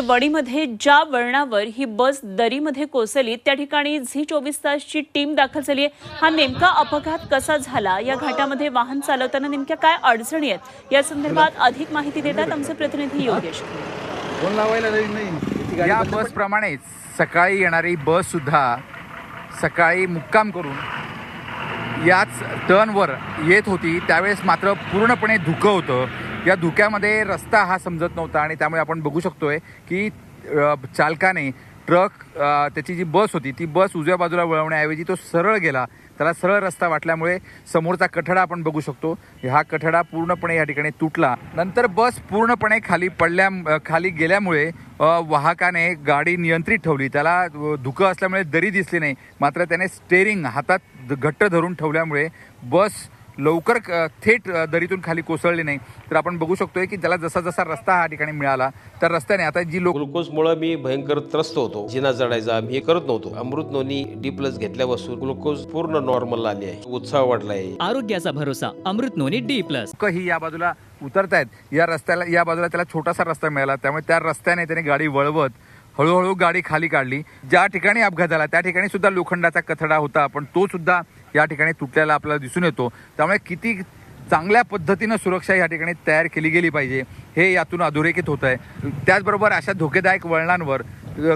तर वणीमध्ये ज्या वळणावर ही बस दरीमध्ये कोसळली त्या ठिकाणी झी चोवीस तासची टीम दाखल झाली आहे. हा नेमका अपघात कसा झाला? या घाटामध्ये वाहन चालवताना नेमक्या काय अडचणी आहेत? या संदर्भात अधिक माहिती देतात आमचे प्रतिनिधी योगेश या बसप्रमाणेच सकाळी येणारी बस सुद्धा सकाळी मुक्काम करून याच टर्नवर येत होती. त्यावेळेस मात्र पूर्णपणे धुकं होतं. या धुक्यामध्ये रस्ता हा समजत नव्हता आणि त्यामुळे आपण बघू शकतोय की चालकाने ट्रक त्याची जी बस होती ती बस उजव्या बाजूला वळवण्याऐवजी तो सरळ गेला. त्याला सरळ रस्ता वाटल्यामुळे समोरचा कठडा आपण बघू शकतो. हा कठडा पूर्णपणे या ठिकाणी तुटला. नंतर बस पूर्णपणे खाली पडल्या खाली गेल्यामुळे वाहकाने गाडी नियंत्रित ठेवली. त्याला धुकं असल्यामुळे दरी दिसली नाही. मात्र त्याने स्टेरिंग हातात घट्ट धरून ठेवल्यामुळे बस लवकर थेट दरीतून खाली कोसळली नाही. तर आपण बघू शकतोय की त्याला जसा जसा रस्ता हा ठिकाणी मिळाला त्या रस्त्याने आता जी लोक ग्लुकोजमुळे मी भयंकर त्रस्त होतो. जिना चढायचा आम्ही हे करत नव्हतो. अमृत नोनी डी प्लस घेतल्यापासून ग्लुकोज पूर्ण नॉर्मल आली आहे. उत्साह वाढलाय आरोग्याचा भरोसा अमृत नोनी डी प्लस ही या बाजूला उतरतायत. या रस्त्याला या बाजूला त्याला छोटासा रस्ता मिळाला. त्यामुळे त्या रस्त्याने त्याने गाडी वळवत हळूहळू गाडी खाली काढली. ज्या ठिकाणी अपघात झाला त्या ठिकाणी सुद्धा लोखंडाचा कथडा होता. पण तो सुद्धा या ठिकाणी तुटलेला आपल्याला दिसून येतो. त्यामुळे किती चांगल्या पद्धतीनं सुरक्षा या ठिकाणी तयार केली गेली पाहिजे हे यातून अधोरेखित होत आहे त्याचबरोबर अशा धोकेदायक वळणांवर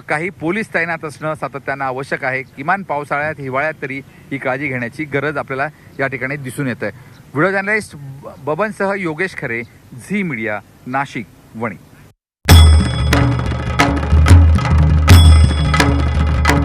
काही पोलीस तैनात असणं सातत्यानं आवश्यक आहे. किमान पावसाळ्यात हिवाळ्यात तरी ही काळजी घेण्याची गरज आपल्याला या ठिकाणी दिसून येत आहे व्हिडिओ जर्नलिस्ट ब- बबनसह योगेश खरे झी मीडिया नाशिक वणी.